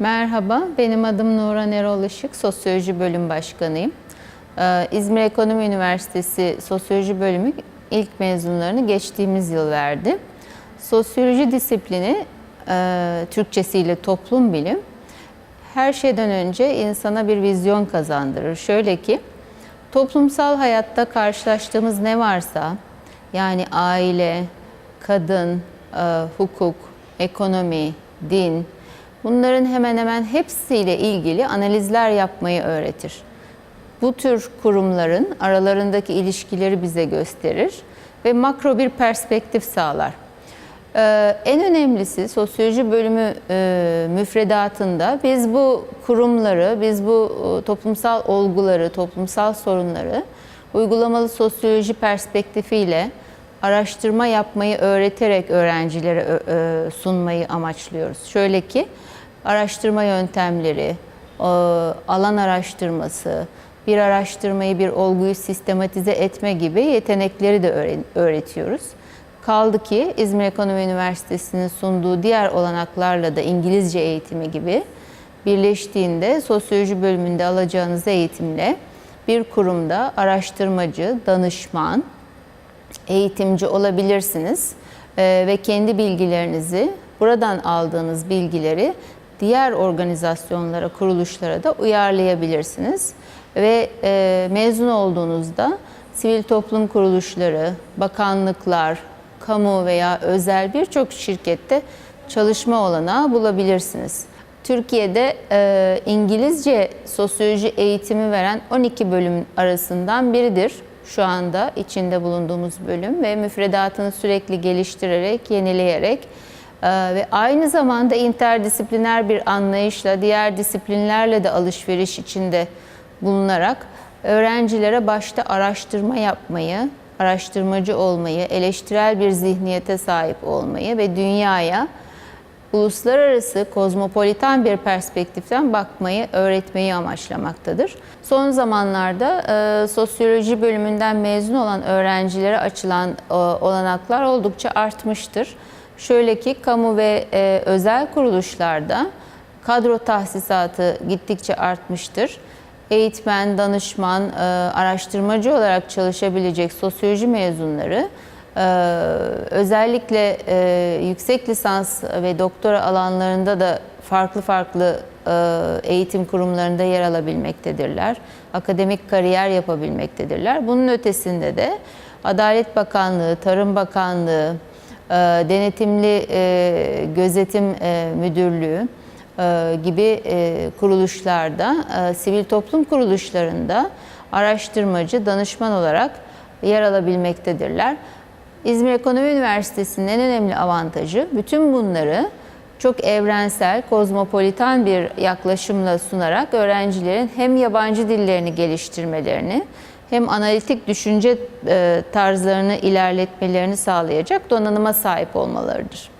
Merhaba, benim adım Nuran Erol Işık, Sosyoloji Bölüm Başkanıyım. Ee, İzmir Ekonomi Üniversitesi Sosyoloji Bölümü ilk mezunlarını geçtiğimiz yıl verdi. Sosyoloji disiplini, e, Türkçesiyle toplum bilim, her şeyden önce insana bir vizyon kazandırır. Şöyle ki, toplumsal hayatta karşılaştığımız ne varsa, yani aile, kadın, e, hukuk, ekonomi, din, bunların hemen hemen hepsiyle ilgili analizler yapmayı öğretir. Bu tür kurumların aralarındaki ilişkileri bize gösterir ve makro bir perspektif sağlar. Ee, en önemlisi sosyoloji bölümü e, müfredatında biz bu kurumları, biz bu e, toplumsal olguları, toplumsal sorunları uygulamalı sosyoloji perspektifiyle araştırma yapmayı öğreterek öğrencilere e, sunmayı amaçlıyoruz. Şöyle ki araştırma yöntemleri, e, alan araştırması, bir araştırmayı, bir olguyu sistematize etme gibi yetenekleri de öğretiyoruz. Kaldı ki İzmir Ekonomi Üniversitesi'nin sunduğu diğer olanaklarla da İngilizce eğitimi gibi birleştiğinde sosyoloji bölümünde alacağınız eğitimle bir kurumda araştırmacı, danışman, eğitimci olabilirsiniz Ee, ve kendi bilgilerinizi buradan aldığınız bilgileri diğer organizasyonlara, kuruluşlara da uyarlayabilirsiniz ve e, mezun olduğunuzda sivil toplum kuruluşları, bakanlıklar, kamu veya özel birçok şirkette çalışma olanağı bulabilirsiniz. Türkiye'de e, İngilizce sosyoloji eğitimi veren 12 bölüm arasından biridir şu anda içinde bulunduğumuz bölüm ve müfredatını sürekli geliştirerek, yenileyerek ve aynı zamanda interdisipliner bir anlayışla diğer disiplinlerle de alışveriş içinde bulunarak öğrencilere başta araştırma yapmayı, araştırmacı olmayı, eleştirel bir zihniyete sahip olmayı ve dünyaya uluslararası kozmopolitan bir perspektiften bakmayı, öğretmeyi amaçlamaktadır. Son zamanlarda e, sosyoloji bölümünden mezun olan öğrencilere açılan e, olanaklar oldukça artmıştır. Şöyle ki kamu ve e, özel kuruluşlarda kadro tahsisatı gittikçe artmıştır. Eğitmen, danışman, e, araştırmacı olarak çalışabilecek sosyoloji mezunları ee, özellikle e, yüksek lisans ve doktora alanlarında da farklı farklı e, eğitim kurumlarında yer alabilmektedirler. Akademik kariyer yapabilmektedirler. Bunun ötesinde de Adalet Bakanlığı, Tarım Bakanlığı, e, Denetimli e, Gözetim e, Müdürlüğü e, gibi e, kuruluşlarda, e, sivil toplum kuruluşlarında araştırmacı, danışman olarak yer alabilmektedirler. İzmir Ekonomi Üniversitesi'nin en önemli avantajı bütün bunları çok evrensel, kozmopolitan bir yaklaşımla sunarak öğrencilerin hem yabancı dillerini geliştirmelerini hem analitik düşünce e, tarzlarını ilerletmelerini sağlayacak donanıma sahip olmalarıdır.